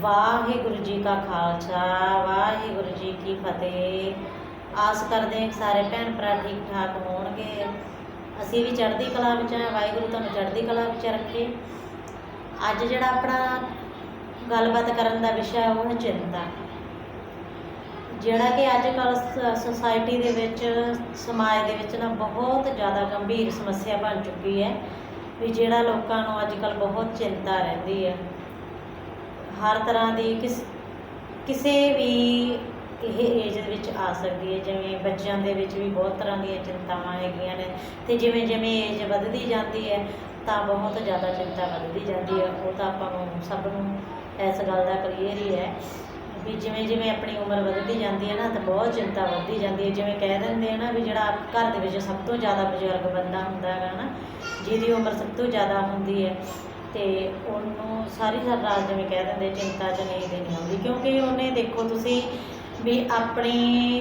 ਵਾਹਿਗੁਰੂ ਜੀ ਕਾ ਖਾਲਸਾ, ਵਾਹਿਗੁਰੂ ਜੀ ਕੀ ਫਤਿਹ। ਆਸ ਕਰਦੇ ਹਾਂ ਸਾਰੇ ਭੈਣ ਭਰਾ ਠੀਕ ਠਾਕ ਹੋਣਗੇ। ਅਸੀਂ ਵੀ ਚੜ੍ਹਦੀ ਕਲਾ ਵਿੱਚ ਹਾਂ, ਵਾਹਿਗੁਰੂ ਤੁਹਾਨੂੰ ਚੜ੍ਹਦੀ ਕਲਾ ਵਿੱਚ ਰੱਖੇ। ਅੱਜ ਜਿਹੜਾ ਆਪਣਾ ਗੱਲਬਾਤ ਕਰਨ ਦਾ ਵਿਸ਼ਾ ਉਹ ਹੈ ਚਿੰਤਾ। ਜਿਹੜਾ ਕਿ ਅੱਜ ਕੱਲ੍ਹ ਸੁਸਾਇਟੀ ਦੇ ਵਿੱਚ, ਸਮਾਜ ਦੇ ਵਿੱਚ ਨਾ ਬਹੁਤ ਜ਼ਿਆਦਾ ਗੰਭੀਰ ਸਮੱਸਿਆ ਬਣ ਚੁੱਕੀ ਹੈ, ਵੀ ਜਿਹੜਾ ਲੋਕਾਂ ਨੂੰ ਅੱਜ ਕੱਲ੍ਹ ਬਹੁਤ ਚਿੰਤਾ ਰਹਿੰਦੀ ਹੈ। ਹਰ ਤਰ੍ਹਾਂ ਦੀ ਕਿਸ, ਕਿਸੇ ਵੀ ਇਹ ਏਜ ਵਿੱਚ ਆ ਸਕਦੀ ਹੈ, ਜਿਵੇਂ ਬੱਚਿਆਂ ਦੇ ਵਿੱਚ ਵੀ ਬਹੁਤ ਤਰ੍ਹਾਂ ਦੀਆਂ ਚਿੰਤਾਵਾਂ ਹੈਗੀਆਂ ਨੇ ਤੇ ਜਿਵੇਂ ਜਿਵੇਂ ਏਜ ਵੱਧਦੀ ਜਾਂਦੀ ਹੈ, ਤਾਂ ਬਹੁਤ ਜ਼ਿਆਦਾ ਚਿੰਤਾ ਵੱਧਦੀ ਜਾਂਦੀ ਹੈ। ਉਹ ਤਾਂ ਆਪਾਂ ਨੂੰ ਸਭ ਨੂੰ ਇਸ ਗੱਲ ਦਾ ਕਲੀਅਰ ਹੀ ਹੈ ਵੀ ਜਿਵੇਂ ਜਿਵੇਂ ਆਪਣੀ ਉਮਰ ਵੱਧਦੀ ਜਾਂਦੀ ਹੈ ਨਾ, ਤਾਂ ਬਹੁਤ ਚਿੰਤਾ ਵੱਧਦੀ ਜਾਂਦੀ ਹੈ। ਜਿਵੇਂ ਕਹਿ ਦਿੰਦੇ ਆ ਨਾ ਵੀ ਜਿਹੜਾ ਘਰ ਦੇ ਵਿੱਚ ਸਭ ਤੋਂ ਜ਼ਿਆਦਾ ਬਜ਼ੁਰਗ ਬੰਦਾ ਹੁੰਦਾ ਹੈਗਾ ਨਾ, ਜਿਹਦੀ ਉਮਰ ਸਭ ਤੋਂ ਜ਼ਿਆਦਾ ਹੁੰਦੀ ਹੈ ਤੇ ਉਹਨੂੰ ਸਾਰੀ ਸਾਰੀ ਰਾਤ ਜਿਵੇਂ ਕਹਿ ਦਿੰਦੇ, ਚਿੰਤਾ ਚ ਨਹੀਂ ਦੇਣੀ ਆਉਂਦੀ। ਕਿਉਂਕਿ ਉਹਨੇ ਦੇਖੋ ਤੁਸੀਂ ਵੀ ਆਪਣੀ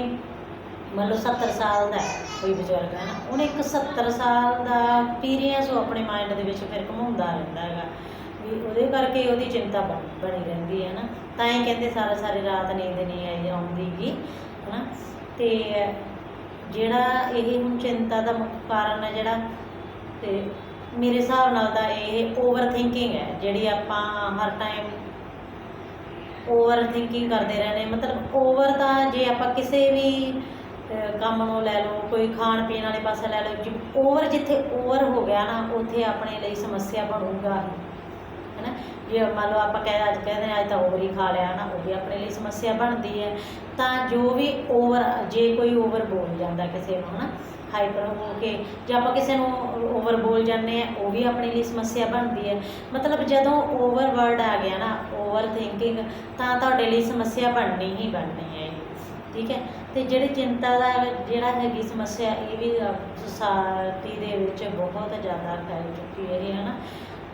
ਮੰਨ ਲਓ 70 ਸਾਲ ਦਾ ਕੋਈ ਬਜ਼ੁਰਗ ਹੈ ਨਾ, ਉਹਨੇ ਇੱਕ 70 ਸਾਲ ਦਾ ਐਕਸਪੀਰੀਅੰਸ ਉਹ ਆਪਣੇ ਮਾਈਂਡ ਦੇ ਵਿੱਚ ਫਿਰ ਘੁੰਮਾਉਂਦਾ ਰਹਿੰਦਾ ਹੈਗਾ। ਵੀ ਉਹਦੇ ਕਰਕੇ ਉਹਦੀ ਚਿੰਤਾ ਬਣ- ਬਣੀ ਰਹਿੰਦੀ ਹੈ ਨਾ। ਤਾਂ ਹੀ ਕਹਿੰਦੇ ਸਾਰਾ ਸਾਰੀ ਰਾਤ ਨੀਂਦ ਨਹੀਂ ਆਈ, ਆਉਂਦੀ ਗੀ, ਹਨਾ। ਤੇ ਜਿਹੜਾ ਇਹ ਹੁਣ ਚਿੰਤਾ ਦਾ ਮੁੱਖ ਕਾਰਨ ਹੈ ਜਿਹੜਾ, ਤੇ ਮੇਰੇ ਹਿਸਾਬ ਨਾਲ ਤਾਂ ਇਹ ਓਵਰ ਥਿੰਕਿੰਗ ਹੈ, ਜਿਹੜੀ ਆਪਾਂ ਹਰ ਟਾਈਮ ਓਵਰ ਥਿੰਕਿੰਗ ਕਰਦੇ ਰਹਿੰਦੇ ਮਤਲਬ ਓਵਰ ਤਾਂ ਜੇ ਆਪਾਂ ਕਿਸੇ ਵੀ ਕੰਮ ਨੂੰ ਲੈ ਲਓ, ਕੋਈ ਖਾਣ ਪੀਣ ਵਾਲੇ ਪਾਸੇ ਲੈ ਲਓ ਓਵਰ ਜਿੱਥੇ ਓਵਰ ਹੋ ਗਿਆ ਨਾ, ਉੱਥੇ ਆਪਣੇ ਲਈ ਸਮੱਸਿਆ ਬਣੂਗਾ। ਹੀ ਹੈਨਾ? ਜੇ ਮੰਨ ਲਓ ਆਪਾਂ ਕਹਿ ਅੱਜ ਕਹਿੰਦੇ ਹਾਂ, ਅੱਜ ਤਾਂ ਓਵਰ ਹੀ ਖਾ ਲਿਆ ਨਾ ਉਹ ਵੀ ਆਪਣੇ ਲਈ ਸਮੱਸਿਆ ਬਣਦੀ ਹੈ। ਤਾਂ ਜੋ ਵੀ ਓਵਰ ਜੇ ਕੋਈ ਓਵਰ ਬੋਲ ਜਾਂਦਾ ਕਿਸੇ ਨੂੰ, ਹਨਾ? ਹਾਈਪਰ ਹੋ ਕੇ, ਜੇ ਆਪਾਂ ਕਿਸੇ ਨੂੰ ਓਵਰ ਬੋਲ ਜਾਂਦੇ ਆ, ਉਹ ਵੀ ਆਪਣੇ ਲਈ ਸਮੱਸਿਆ ਬਣਦੀ ਹੈ। ਮਤਲਬ ਜਦੋਂ ਓਵਰ ਵਰਡ ਆ ਗਿਆ ਨਾ ਓਵਰ ਥਿੰਕਿੰਗ ਤਾਂ ਤੁਹਾਡੇ ਲਈ ਸਮੱਸਿਆ ਬਣਨੀ ਹੀ ਬਣਨੀ ਹੈ ਠੀਕ ਹੈ? ਤੇ ਜਿਹੜੀ ਚਿੰਤਾ ਦਾ ਜਿਹੜਾ ਹੈਗੀ ਸਮੱਸਿਆ, ਇਹ ਵੀ ਸੋਸਾਇਟੀ ਦੇ ਵਿੱਚ ਬਹੁਤ ਜ਼ਿਆਦਾ ਫੈਲ ਚੁੱਕੀ ਹੈ ਹੈ ਨਾ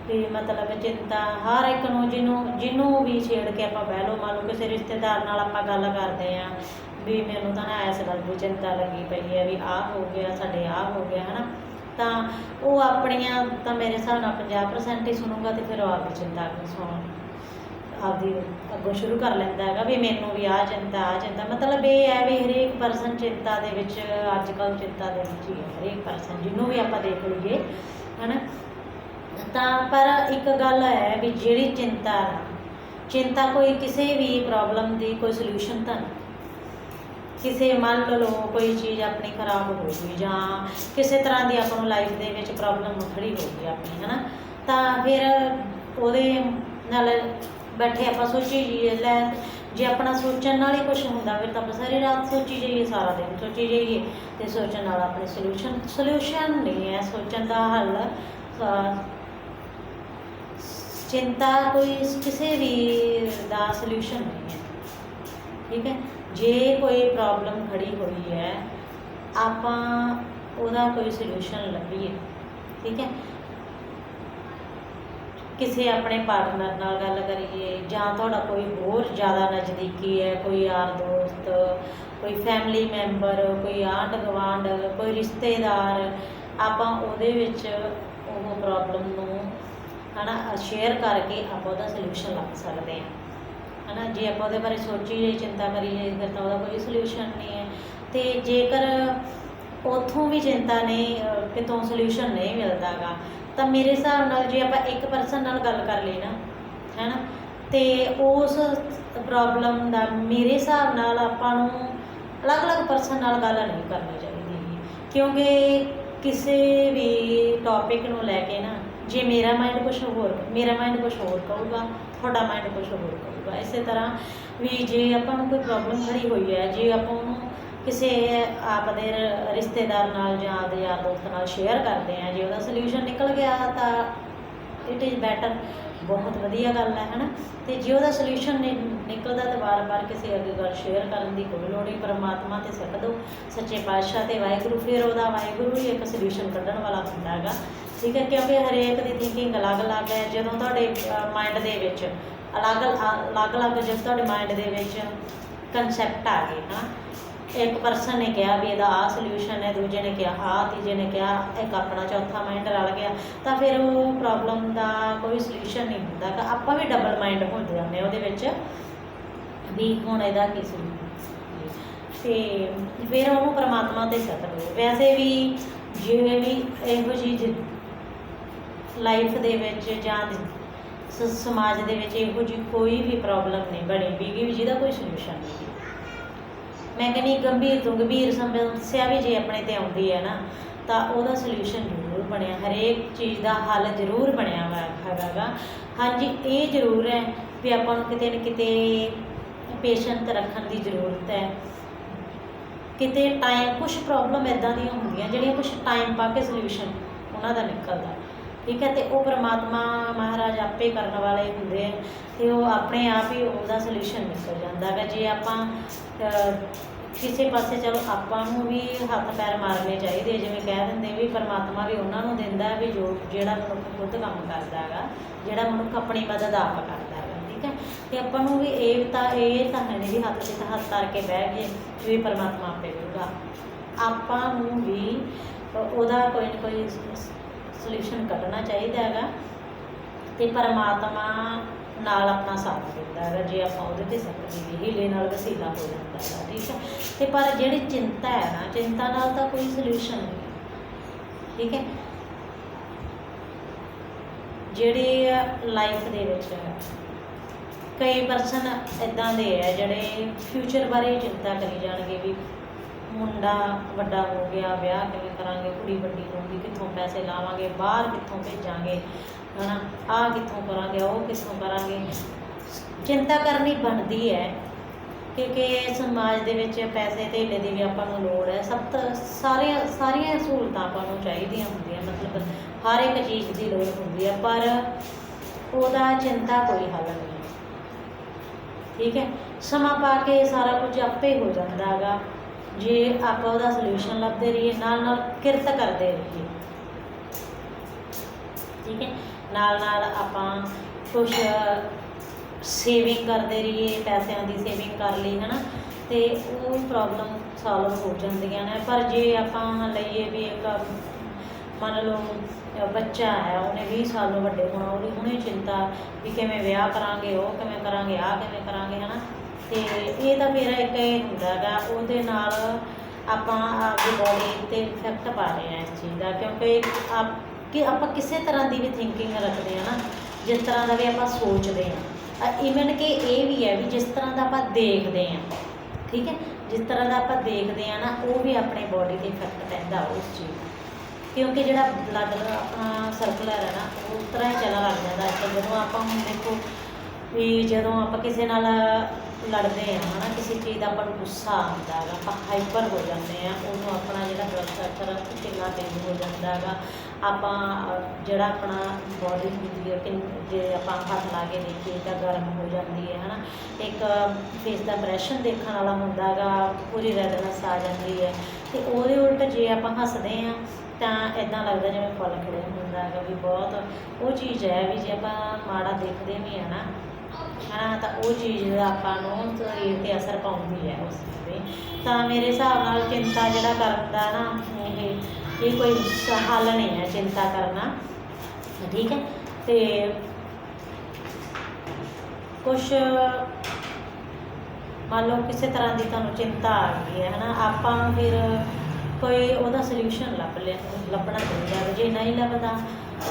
ਵੀ ਮਤਲਬ ਚਿੰਤਾ ਹਰ ਇੱਕ ਨੂੰ ਜਿਹਨੂੰ ਜਿਹਨੂੰ ਵੀ ਛੇੜ ਕੇ ਆਪਾਂ ਬਹਿ ਲਓ, ਮੰਨ ਲਓ ਕਿਸੇ ਰਿਸ਼ਤੇਦਾਰ ਨਾਲ ਆਪਾਂ ਗੱਲ ਕਰਦੇ ਆ ਵੀ ਮੈਨੂੰ ਤਾਂ ਨਾ ਇਸ ਗੱਲ ਦੀ ਚਿੰਤਾ ਲੱਗੀ ਪਈ ਹੈ ਵੀ ਆਹ ਹੋ ਗਿਆ, ਸਾਡੇ ਆਹ ਹੋ ਗਿਆ, ਹਨਾ? ਤਾਂ ਉਹ ਆਪਣੀਆਂ ਤਾਂ ਮੇਰੇ ਹਿਸਾਬ ਨਾਲ 50% ਹੀ ਸੁਣੂਗਾ ਤੇ ਫਿਰ ਉਹ ਆਪਦੀ ਚਿੰਤਾ ਨੂੰ ਸੁਣ ਆਪਦੀ ਅੱਗੋਂ ਸ਼ੁਰੂ ਕਰ ਲੈਂਦਾ ਹੈਗਾ ਵੀ ਮੈਨੂੰ ਵੀ ਆਹ ਚਿੰਤਾ ਆਹ ਚਿੰਤਾ। ਮਤਲਬ ਇਹ ਹੈ ਵੀ ਹਰੇਕ ਪਰਸਨ ਚਿੰਤਾ ਦੇ ਵਿੱਚ ਅੱਜ ਕੱਲ੍ਹ ਚਿੰਤਾ ਦੇ ਵਿੱਚ ਹੀ ਹੈ, ਹਰੇਕ ਪਰਸਨ ਜਿਹਨੂੰ ਵੀ ਆਪਾਂ ਦੇਖ ਲਈਏ, ਹਨਾ? ਤਾਂ ਪਰ ਇੱਕ ਗੱਲ ਹੈ ਵੀ ਜਿਹੜੀ ਚਿੰਤਾ ਹੈ, ਚਿੰਤਾ ਕੋਈ ਕਿਸੇ ਵੀ ਪ੍ਰੋਬਲਮ ਦੀ ਕੋਈ ਸੋਲੂਸ਼ਨ ਤਾਂ ਨਹੀਂ। ਕਿਸੇ ਮੰਨ ਲਓ ਕੋਈ ਚੀਜ਼ ਆਪਣੀ ਖਰਾਬ ਹੋ ਗਈ ਜਾਂ ਕਿਸੇ ਤਰ੍ਹਾਂ ਦੀ ਆਪਾਂ ਨੂੰ ਲਾਈਫ ਦੇ ਵਿੱਚ ਪ੍ਰੋਬਲਮ ਖੜੀ ਹੋ ਗਈ ਆਪਣੀ ਹਨਾ? ਤਾਂ ਫਿਰ ਉਹਦੇ ਨਾਲ ਬੈਠੇ ਆਪਾਂ ਸੋਚੀ ਜਾਈਏ ਲੈ ਜੇ ਆਪਣਾ ਸੋਚਣ ਨਾਲ ਹੀ ਕੁਝ ਹੁੰਦਾ ਫਿਰ ਤਾਂ ਆਪਾਂ ਸਾਰੀ ਰਾਤ ਸੋਚੀ ਜਾਈਏ ਸਾਰਾ ਦਿਨ ਸੋਚੀ ਜਾਈਏ ਤੇ ਸੋਚਣ ਨਾਲ ਆਪਣੇ ਸੋਲੂਸ਼ਨ ਸੋਲੂਸ਼ਨ ਨਹੀਂ ਹੈ ਸੋਚਣ ਦਾ ਹੱਲ ਚਿੰਤਾ ਕੋਈ ਕਿਸੇ ਵੀ ਦਾ ਸੋਲੂਸ਼ਨ ਨਹੀਂ ਹੈ। ਠੀਕ ਹੈ? ਜੇ ਕੋਈ ਪ੍ਰੋਬਲਮ ਖੜੀ ਹੋਈ ਹੈ, ਆਪਾਂ ਉਹਦਾ ਕੋਈ ਸੋਲੂਸ਼ਨ ਲੱਭੀਏ। ਠੀਕ ਹੈ? ਕਿਸੇ ਆਪਣੇ ਪਾਰਟਨਰ ਨਾਲ ਗੱਲ ਕਰੀਏ ਜਾਂ ਤੁਹਾਡਾ ਕੋਈ ਹੋਰ ਜ਼ਿਆਦਾ ਨਜ਼ਦੀਕੀ ਹੈ, ਕੋਈ ਯਾਰ ਦੋਸਤ, ਕੋਈ ਫੈਮਿਲੀ ਮੈਂਬਰ ਕੋਈ ਆਂਢ ਗੁਆਂਢ, ਕੋਈ ਰਿਸ਼ਤੇਦਾਰ, ਆਪਾਂ ਉਹਦੇ ਵਿੱਚ ਉਹ ਪ੍ਰੋਬਲਮ ਨੂੰ ਹਨਾ ਸ਼ੇਅਰ ਕਰਕੇ ਆਪਾਂ ਉਹਦਾ ਸੋਲੂਸ਼ਨ ਲੱਭ ਸਕਦੇ ਹਾਂ। ਹਨਾ, ਜੇ ਆਪਾਂ ਉਹਦੇ ਬਾਰੇ ਸੋਚੀਏ ਚਿੰਤਾ ਕਰੀਏ ਫਿਰ ਤਾਂ ਉਹਦਾ ਕੋਈ ਸੋਲੂਸ਼ਨ ਨਹੀਂ ਹੈ। ਤੇ ਜੇਕਰ ਉਥੋਂ ਵੀ ਚਿੰਤਾ ਨਹੀਂ ਕਿਤੋਂ ਸੋਲੂਸ਼ਨ ਨਹੀਂ ਮਿਲਦਾਗਾ, ਤਾਂ ਮੇਰੇ ਹਿਸਾਬ ਨਾਲ ਜੇ ਆਪਾਂ ਇੱਕ ਪਰਸਨ ਨਾਲ ਗੱਲ ਕਰ ਲਈ ਨਾ, ਹੈਨਾ, ਤੇ ਉਸ ਪ੍ਰੋਬਲਮ ਦਾ ਮੇਰੇ ਹਿਸਾਬ ਨਾਲ ਆਪਾਂ ਨੂੰ ਅਲੱਗ-ਅਲੱਗ ਪਰਸਨ ਨਾਲ ਗੱਲ ਨਹੀਂ ਕਰਨੀ ਚਾਹੀਦੀ। ਕਿਉਂਕਿ ਕਿਸੇ ਵੀ ਟੌਪਿਕ ਨੂੰ ਲੈ ਕੇ ਨਾ ਜੇ ਮੇਰਾ ਮਾਈਂਡ ਕੁਝ ਹੋਰ, ਮੇਰਾ ਮਾਈਂਡ ਕੁਝ ਹੋਰ ਕਹੂਗਾ, ਤੁਹਾਡਾ ਮਾਈਂਡ ਕੁਝ ਹੋਰ ਕਹੂਗਾ। ਇਸੇ ਤਰ੍ਹਾਂ ਵੀ ਜੇ ਆਪਾਂ ਨੂੰ ਕੋਈ ਪ੍ਰੋਬਲਮ ਖੜੀ ਹੋਈ ਹੈ, ਜੇ ਆਪਾਂ ਉਹਨੂੰ ਕਿਸੇ ਆਪ ਦੇ ਰਿਸ਼ਤੇਦਾਰ ਨਾਲ ਜਾਂ ਆਪਦੇ ਯਾਰ ਦੋਸਤ ਨਾਲ ਸ਼ੇਅਰ ਕਰਦੇ ਆ ਜੇ ਉਹਦਾ ਸੋਲੂਸ਼ਨ ਨਿਕਲ ਗਿਆ ਤਾਂ ਇਟ ਇਜ਼ ਬੈਟਰ ਬਹੁਤ ਵਧੀਆ ਗੱਲ ਹੈ, ਹਨਾ? ਤੇ ਜੇ ਉਹਦਾ ਸੋਲੂਸ਼ਨ ਨਹੀਂ ਨਿਕਲਦਾ ਤਾਂ ਵਾਰ-ਵਾਰ ਕਿਸੇ ਅੱਗੇ ਗੱਲ ਸ਼ੇਅਰ ਕਰਨ ਦੀ ਕੋਈ ਲੋੜ ਨਹੀਂ। ਪਰਮਾਤਮਾ ਤੇ ਸਿੱਖ ਦਿਓ ਸੱਚੇ ਪਾਤਸ਼ਾਹ ਤੇ ਵਾਹਿਗੁਰੂ, ਫਿਰ ਉਹਦਾ ਵਾਹਿਗੁਰੂ ਹੀ ਇੱਕ ਸੋਲੂਸ਼ਨ ਕੱਢਣ ਵਾਲਾ ਹੁੰਦਾ ਹੈਗਾ। ਠੀਕ ਹੈ ਕਿਉਂਕਿ ਹਰੇਕ ਦੀ ਥਿੰਕਿੰਗ ਅਲੱਗ-ਅਲੱਗ ਹੈ, ਜਦੋਂ ਤੁਹਾਡੇ ਮਾਈਂਡ ਦੇ ਵਿੱਚ ਅਲੱਗ ਅਲੱਗ-ਅਲੱਗ ਜਦ ਤੁਹਾਡੇ ਮਾਈਂਡ ਦੇ ਵਿੱਚ ਕਨਸੈਪਟ ਆ ਗਏ ਹਾਂ ਇੱਕ ਪਰਸਨ ਨੇ ਕਿਹਾ ਵੀ ਇਹਦਾ ਆਹ ਸੋਲੂਸ਼ਨ ਹੈ, ਦੂਜੇ ਨੇ ਕਿਹਾ ਆਹ, ਤੀਜੇ ਨੇ ਕਿਹਾ ਇੱਕ ਆਪਣਾ ਚੌਥਾ ਮਾਈਂਡ ਰਲ ਗਿਆ, ਤਾਂ ਫਿਰ ਉਹ ਪ੍ਰੋਬਲਮ ਦਾ ਕੋਈ ਸੋਲੂਸ਼ਨ ਨਹੀਂ ਹੁੰਦਾ ਗਾ। ਆਪਾਂ ਵੀ ਡਬਲ ਮਾਈਂਡ ਹੋ ਜਾਂਦੇ ਹਾਂ ਉਹਦੇ ਵਿੱਚ ਵੀ ਹੁਣ ਇਹਦਾ ਕੀ ਸੋਲੂਸ਼ਨ ਤੇ ਫਿਰ ਉਹਨੂੰ ਪਰਮਾਤਮਾ ਤੇ ਸੱਟ ਦਿਓ ਵੈਸੇ ਵੀ ਜਿਵੇਂ ਵੀ ਇਹੋ ਜਿਹੀ ਲਾਈਫ ਦੇ ਵਿੱਚ ਜਾਂ ਸਮਾਜ ਦੇ ਵਿੱਚ ਇਹੋ ਜਿਹੀ ਕੋਈ ਵੀ ਪ੍ਰੋਬਲਮ ਨਹੀਂ ਬਣੀ। ਵੀ ਵੀ ਜਿਹਦਾ ਕੋਈ ਸੋਲੂਸ਼ਨ ਨਹੀਂ ਮੈਂ ਕਹਿੰਦੀ ਗੰਭੀਰ ਤੋਂ ਗੰਭੀਰ ਸਮੱਸਿਆ ਵੀ ਜੇ ਆਪਣੇ ਤੇ ਆਉਂਦੀ ਹੈ ਨਾ, ਤਾਂ ਉਹਦਾ ਸੋਲੂਸ਼ਨ ਜ਼ਰੂਰ ਬਣਿਆ। ਹਰੇਕ ਚੀਜ਼ ਦਾ ਹੱਲ ਜ਼ਰੂਰ ਬਣਿਆ ਹੋਇਆ ਹੈਗਾ ਗਾ। ਹਾਂਜੀ, ਇਹ ਜ਼ਰੂਰ ਹੈ ਵੀ ਆਪਾਂ ਨੂੰ ਕਿਤੇ ਨਾ ਕਿਤੇ ਪੇਸ਼ੈਂਟ ਰੱਖਣ ਦੀ ਜ਼ਰੂਰਤ ਹੈ। ਕਿਤੇ ਟਾਈਮ ਕੁਝ ਪ੍ਰੋਬਲਮ ਇਦਾਂ ਦੀਆਂ ਹੁੰਦੀਆਂ, ਜਿਹੜੀਆਂ ਕੁਝ ਟਾਈਮ ਪਾ ਕੇ ਸੋਲੂਸ਼ਨ ਉਹਨਾਂ ਦਾ ਨਿਕਲਦਾ। ਠੀਕ ਹੈ, ਤੇ ਉਹ ਪ੍ਰਮਾਤਮਾ ਮਹਾਰਾਜ ਆਪੇ ਕਰਨ ਵਾਲੇ ਹੁੰਦੇ ਆ, ਤੇ ਉਹ ਆਪਣੇ ਆਪ ਹੀ ਉਹਦਾ ਸੋਲੂਸ਼ਨ ਨਿਕਲ ਜਾਂਦਾ ਹੈਗਾ ਜੇ ਆਪਾਂ ਕਿਸੇ ਪਾਸੇ ਚਲੋ, ਆਪਾਂ ਨੂੰ ਵੀ ਹੱਥ ਪੈਰ ਮਾਰਨੇ ਚਾਹੀਦੇ ਜਿਵੇਂ ਕਹਿ ਦਿੰਦੇ ਵੀ ਪਰਮਾਤਮਾ ਵੀ ਉਹਨਾਂ ਨੂੰ ਦਿੰਦਾ ਵੀ ਜੋ, ਜਿਹੜਾ ਮਨੁੱਖ ਖੁਦ ਕੰਮ ਕਰਦਾ ਹੈਗਾ, ਜਿਹੜਾ ਮਨੁੱਖ ਆਪਣੀ ਮਦਦ ਆਪ ਕਰਦਾ ਹੈਗਾ, ਠੀਕ ਹੈ। ਤੇ ਆਪਾਂ ਨੂੰ ਵੀ ਇਹ ਤਾਂ ਇਹ ਤਾਂ ਹੈ ਨਹੀਂ ਵੀ ਹੱਥ 'ਚ ਤਾਂ ਹੱਥ ਧਰ ਕੇ ਬਹਿ ਗਏ ਵੀ ਪਰਮਾਤਮਾ ਆਪੇ ਕਰੂਗਾ। ਆਪਾਂ ਨੂੰ ਵੀ ਉਹਦਾ ਕੋਈ ਨਾ ਕੋਈ ਸੋਲੂਸ਼ਨ ਕੱਢਣਾ ਚਾਹੀਦਾ ਹੈਗਾ ਤੇ ਪਰਮਾਤਮਾ ਨਾਲ ਆਪਣਾ ਸਾਥ ਦਿੰਦਾ ਹੈਗਾ, ਜੇ ਆਪਾਂ ਉਹਦੇ ਤੇ ਸਕਦੀ ਹੀਲੇ ਨਾਲ ਵਸੀਲਾ ਹੋ ਜਾਂਦਾ ਹੈਗਾ, ਠੀਕ ਹੈ? ਤੇ ਪਰ ਜਿਹੜੀ ਚਿੰਤਾ ਹੈ ਨਾ, ਚਿੰਤਾ ਨਾਲ ਤਾਂ ਕੋਈ ਸੋਲੂਸ਼ਨ ਨਹੀਂ ਠੀਕ ਹੈ? ਜਿਹੜੇ ਲਾਈਫ ਦੇ ਵਿੱਚ ਕਈ ਪਰਸਨ ਇਦਾਂ ਦੇ ਹੈ ਜਿਹੜੇ ਫਿਊਚਰ ਬਾਰੇ ਚਿੰਤਾ ਕਰੀ ਜਾਣਗੇ ਵੀ ਮੁੰਡਾ ਵੱਡਾ ਹੋ ਗਿਆ, ਵਿਆਹ ਕਿਵੇਂ ਕਰਾਂਗੇ, ਕੁੜੀ ਵੱਡੀ ਹੋਊਗੀ, ਕਿੱਥੋਂ ਪੈਸੇ ਲਾਵਾਂਗੇ, ਬਾਹਰ ਕਿੱਥੋਂ ਭੇਜਾਂਗੇ, ਹਨਾ? ਆਹ ਕਿੱਥੋਂ ਕਰਾਂਗੇ, ਉਹ ਕਿੱਥੋਂ ਕਰਾਂਗੇ? ਚਿੰਤਾ ਕਰਨੀ ਬਣਦੀ ਹੈ, ਕਿਉਂਕਿ ਸਮਾਜ ਦੇ ਵਿੱਚ ਪੈਸੇ ਧੇਲੇ ਦੀ ਵੀ ਆਪਾਂ ਨੂੰ ਲੋੜ ਹੈ। ਸਭ ਤੋਂ ਸਾਰੀਆਂ ਸਾਰੀਆਂ ਸਹੂਲਤਾਂ ਆਪਾਂ ਨੂੰ ਚਾਹੀਦੀਆਂ ਹੁੰਦੀਆਂ, ਮਤਲਬ ਹਰ ਇੱਕ ਚੀਜ਼ ਦੀ ਲੋੜ ਹੁੰਦੀ ਹੈ, ਪਰ ਉਹਦਾ ਚਿੰਤਾ ਕੋਈ ਹੱਲ ਨਹੀਂ। ਹੈ ਠੀਕ ਹੈ? ਸਮਾਂ ਪਾ ਕੇ ਸਾਰਾ ਕੁਝ ਆਪੇ ਹੋ ਜਾਂਦਾ ਹੈਗਾ। ਜੇ ਆਪਾਂ ਉਹਦਾ ਸੋਲੂਸ਼ਨ ਲੱਭਦੇ ਰਹੀਏ, ਨਾਲ ਨਾਲ ਕਿਰਤ ਕਰਦੇ ਰਹੀਏ। ਠੀਕ ਹੈ? ਨਾਲ ਨਾਲ ਆਪਾਂ ਕੁਝ ਸੇਵਿੰਗ ਕਰਦੇ ਰਹੀਏ, ਪੈਸਿਆਂ ਦੀ ਸੇਵਿੰਗ ਕਰ ਲਈ, ਹਨਾ? ਤੇ ਉਹ ਪ੍ਰੋਬਲਮ ਸੋਲਵ ਹੋ ਜਾਂਦੀਆਂ ਨੇ। ਪਰ ਜੇ ਆਪਾਂ ਲਈਏ ਵੀ ਇੱਕ, ਮੰਨ ਲਓ, ਬੱਚਾ ਹੈ, ਉਹਨੇ 20 ਸਾਲ ਨੂੰ ਵੱਡੇ ਹੋਣਾ, ਉਹਦੀ ਹੁਣੇ ਚਿੰਤਾ ਵੀ ਕਿਵੇਂ ਵਿਆਹ ਕਰਾਂਗੇ, ਉਹ ਕਿਵੇਂ ਕਰਾਂਗੇ, ਆਹ ਕਿਵੇਂ ਕਰਾਂਗੇ, ਹਨਾ? ਤੇ ਇਹ ਤਾਂ ਮੇਰਾ ਇੱਕ ਇਹ ਹੁੰਦਾ ਗਾ ਉਹਦੇ ਨਾਲ ਆਪਾਂ ਆਪਦੀ ਬੋਡੀ ਤੇ ਇਫੈਕਟ ਪਾ ਰਹੇ ਹਾਂ ਇਸ ਚੀਜ਼ ਦਾ, ਕਿਉਂਕਿ ਆਪ ਕਿ ਆਪਾਂ ਕਿਸੇ ਤਰ੍ਹਾਂ ਦੀ ਵੀ ਥਿੰਕਿੰਗ ਰੱਖਦੇ ਹਾਂ ਨਾ, ਜਿਸ ਤਰ੍ਹਾਂ ਦਾ ਵੀ ਆਪਾਂ ਸੋਚਦੇ ਹਾਂ। ਇਵਨ ਕਿ ਇਹ ਵੀ ਹੈ ਵੀ ਜਿਸ ਤਰ੍ਹਾਂ ਦਾ ਆਪਾਂ ਦੇਖਦੇ ਹਾਂ, ਠੀਕ ਹੈ? ਜਿਸ ਤਰ੍ਹਾਂ ਦਾ ਆਪਾਂ ਦੇਖਦੇ ਹਾਂ ਨਾ, ਉਹ ਵੀ ਆਪਣੇ ਬੋਡੀ ਤੇ ਇਫੈਕਟ ਪੈਂਦਾ ਉਸ ਚੀਜ਼ ਦਾ। ਕਿਉਂਕਿ ਜਿਹੜਾ ਬਲੱਡ ਆਪਣਾ ਸਰਕੂਲਰ ਹੈ ਨਾ ਉਸ ਤਰ੍ਹਾਂ ਹੀ ਚੱਲਣ ਲੱਗ ਜਾਂਦਾ। ਹੈ ਜਦੋਂ ਆਪਾਂ ਹੁਣ ਦੇਖੋ ਵੀ ਜਦੋਂ ਆਪਾਂ ਕਿਸੇ ਨਾਲ ਲੜਦੇ ਹਾਂ, ਹਨਾ, ਕਿਸੇ ਚੀਜ਼ ਦਾ ਆਪਾਂ ਨੂੰ ਗੁੱਸਾ ਆਉਂਦਾ ਹੈਗਾ, ਆਪਾਂ ਹਾਈਪਰ ਹੋ ਜਾਂਦੇ ਆ ਉਹਨੂੰ ਆਪਣਾ ਜਿਹੜਾ ਬਲੱਡ ਪ੍ਰੈਸ਼ਰ ਕਿੰਨਾ ਤੇਜ਼ ਹੋ ਜਾਂਦਾ ਹੈਗਾ। ਆਪਾਂ ਜਿਹੜਾ ਆਪਣਾ ਬੋਡੀ ਹੁੰਦੀ ਹੈ ਕਿ ਜੇ ਆਪਾਂ ਹੱਥ ਲਾ ਕੇ ਦੇਖੀਏ ਤਾਂ ਗਰਮ ਹੋ ਜਾਂਦੀ ਹੈ, ਹਨਾ। ਇੱਕ ਫੇਸ ਦਾ ਪ੍ਰੈਸ਼ਨ ਦੇਖਣ ਵਾਲਾ ਹੁੰਦਾ ਹੈਗਾ, ਪੂਰੀ ਰੈਡਨੈਸ ਆ ਜਾਂਦੀ ਹੈ। ਤੇ ਉਹਦੇ ਉਲਟ ਜੇ ਆਪਾਂ ਹੱਸਦੇ ਹਾਂ ਤਾਂ ਇਦਾਂ ਲੱਗਦਾ ਜਿਵੇਂ ਫੁੱਲ ਖਿੜੇ ਹੁੰਦਾ ਹੈਗਾ ਵੀ ਬਹੁਤ। ਉਹ ਚੀਜ਼ ਹੈ ਵੀ ਜੇ ਆਪਾਂ ਮਾੜਾ ਦੇਖਦੇ ਵੀ ਆ ਨਾ, ਹਨਾ, ਤਾਂ ਉਹ ਚੀਜ਼ ਦਾ ਆਪਾਂ ਨੂੰ ਸਰੀਰ ਤੇ ਅਸਰ ਪਾਉਂਦੀ ਹੈ ਉਸ 'ਤੇ। ਤਾਂ ਮੇਰੇ ਹਿਸਾਬ ਨਾਲ ਚਿੰਤਾ ਜਿਹੜਾ ਕਰਦਾ ਨਾ, ਇਹ ਇਹ ਕੋਈ ਹੱਲ ਨਹੀਂ ਹੈ ਚਿੰਤਾ ਕਰਨਾ ਠੀਕ ਹੈ? ਤੇ ਕੁਛ ਮੰਨ ਲਓ ਕਿਸੇ ਤਰ੍ਹਾਂ ਦੀ ਤੁਹਾਨੂੰ ਚਿੰਤਾ ਆ ਗਈ ਹੈ, ਹਨਾ, ਆਪਾਂ ਨੂੰ ਫਿਰ ਕੋਈ ਉਹਦਾ ਸੋਲੂਸ਼ਨ ਲੱਭ ਲਿਆ, ਲੱਭਣਾ ਚਾਹੀਦਾ ਜੇ ਨਹੀਂ ਲੱਭਦਾ,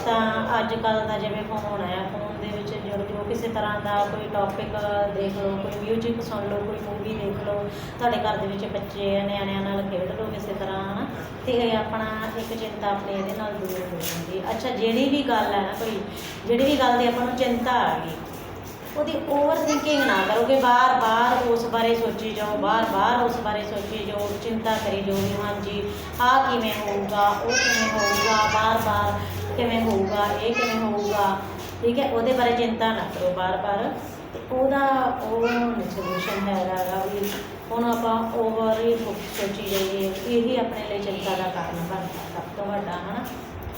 ਤਾਂ ਅੱਜ ਕੱਲ੍ਹ ਦਾ ਜਿਵੇਂ ਫੋਨ ਆਇਆ ਫੋਨ ਦੇ ਵਿੱਚ ਜੁੜ ਜੋ ਕਿਸੇ ਤਰ੍ਹਾਂ ਦਾ ਕੋਈ ਟੌਪਿਕ ਦੇਖ ਲਓ, ਕੋਈ ਮਿਊਜ਼ਿਕ ਸੁਣ ਲਓ, ਕੋਈ ਮੂਵੀ ਦੇਖ ਲਓ, ਤੁਹਾਡੇ ਘਰ ਦੇ ਵਿੱਚ ਬੱਚੇ ਨਿਆਣਿਆਂ ਨਾਲ ਖੇਡ ਲਓ ਕਿਸੇ ਤਰ੍ਹਾਂ, ਹਨਾ ਤੇ ਇਹ ਆਪਣਾ ਇੱਕ ਚਿੰਤਾ ਆਪਣੇ ਇਹਦੇ ਨਾਲ ਦੂਰ ਹੋ ਜਾਂਦੀ ਹੈ। ਅੱਛਾ, ਜਿਹੜੀ ਵੀ ਗੱਲ ਹੈ ਨਾ ਕੋਈ, ਜਿਹੜੀ ਵੀ ਗੱਲ ਦੀ ਆਪਾਂ ਨੂੰ ਚਿੰਤਾ ਆ ਗਈ ਉਹਦੀ ਓਵਰ ਥਿੰਕਿੰਗ ਨਾ ਕਰੋਗੇ, ਬਾਰ-ਬਾਰ ਉਸ ਬਾਰੇ ਸੋਚੀ ਜਾਓ, ਬਾਰ-ਬਾਰ ਉਸ ਬਾਰੇ ਸੋਚੀ ਜਾਓ, ਚਿੰਤਾ ਕਰੀ ਜਾਓ ਕਿ ਹਾਂਜੀ, ਆਹ ਕਿਵੇਂ ਹੋਊਗਾ, ਉਹ ਕਿਵੇਂ ਹੋਊਗਾ, ਬਾਰ-ਬਾਰ ਕਿਵੇਂ ਹੋਊਗਾ, ਇਹ ਕਿਵੇਂ ਹੋਊਗਾ, ਠੀਕ ਹੈ, ਉਹਦੇ ਬਾਰੇ ਚਿੰਤਾ ਨਾ ਕਰੋ ਬਾਰ-ਬਾਰ। ਤੇ ਉਹਦਾ ਉਹ ਸੋਲੂਸ਼ਨ ਹੈਗਾ ਗਾ ਵੀ ਹੁਣ ਆਪਾਂ ਓਵਰ ਹੀ ਸੋਚੀ ਜਾਈਏ, ਇਹੀ ਆਪਣੇ ਲਈ ਚਿੰਤਾ ਦਾ ਕਾਰਨ ਬਣਦਾ ਸਭ ਤੋਂ ਵੱਡਾ, ਹਨਾ?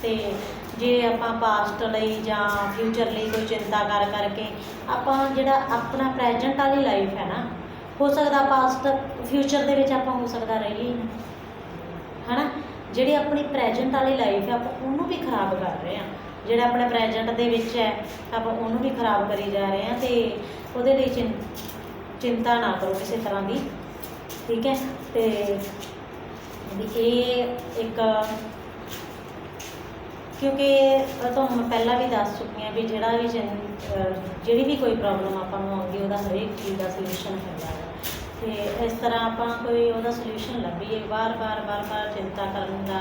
ਤੇ ਜੇ ਆਪਾਂ ਪਾਸਟ ਲਈ ਜਾਂ ਫਿਊਚਰ ਲਈ ਕੋਈ ਚਿੰਤਾ ਕਰ ਕਰਕੇ ਆਪਾਂ ਜਿਹੜਾ ਆਪਣਾ ਪ੍ਰੈਜ਼ੈਂਟ ਵਾਲੀ ਲਾਈਫ ਹੈ ਨਾ, ਹੋ ਸਕਦਾ ਪਾਸਟ ਫਿਊਚਰ ਦੇ ਵਿੱਚ ਆਪਾਂ ਹੋ ਸਕਦਾ ਰਹੀਏ ਹੀ ਨਾ ਹਨਾ? ਜਿਹੜੀ ਆਪਣੀ ਪ੍ਰੈਜ਼ੈਂਟ ਵਾਲੀ ਲਾਈਫ ਹੈ, ਆਪਾਂ ਉਹਨੂੰ ਵੀ ਖਰਾਬ ਕਰ ਰਹੇ ਹਾਂ। ਜਿਹੜਾ ਆਪਣੇ ਪ੍ਰੈਜ਼ੈਂਟ ਦੇ ਵਿੱਚ ਹੈ, ਆਪਾਂ ਉਹਨੂੰ ਵੀ ਖਰਾਬ ਕਰੀ ਜਾ ਰਹੇ ਹਾਂ ਤੇ ਉਹਦੇ ਲਈ ਚਿੰ- ਚਿੰਤਾ ਨਾ ਕਰੋ ਕਿਸੇ ਤਰ੍ਹਾਂ ਦੀ। ਠੀਕ ਹੈ? ਤੇ ਇਹ ਇੱਕ ਕਿਉਂਕਿ ਤੁਹਾਨੂੰ ਮੈਂ ਪਹਿਲਾਂ ਵੀ ਦੱਸ ਚੁੱਕੀ ਹਾਂ ਵੀ ਜਿਹੜਾ ਵੀ ਚਿੰ- ਅਹ, ਜਿਹੜੀ ਵੀ ਕੋਈ ਪ੍ਰੋਬਲਮ ਆਪਾਂ ਨੂੰ ਆਉਂਦੀ ਉਹਦਾ ਹਰੇਕ ਚੀਜ਼ ਦਾ ਸੋਲੂਸ਼ਨ ਹੈਗਾ ਹੈ। ਤੇ ਇਸ ਤਰ੍ਹਾਂ ਆਪਾਂ ਕੋਈ ਉਹਦਾ ਸੋਲੂਸ਼ਨ ਲੱਭੀਏ, ਵਾਰ-ਵਾਰ ਵਾਰ-ਵਾਰ ਚਿੰਤਾ ਕਰਨ ਦਾ,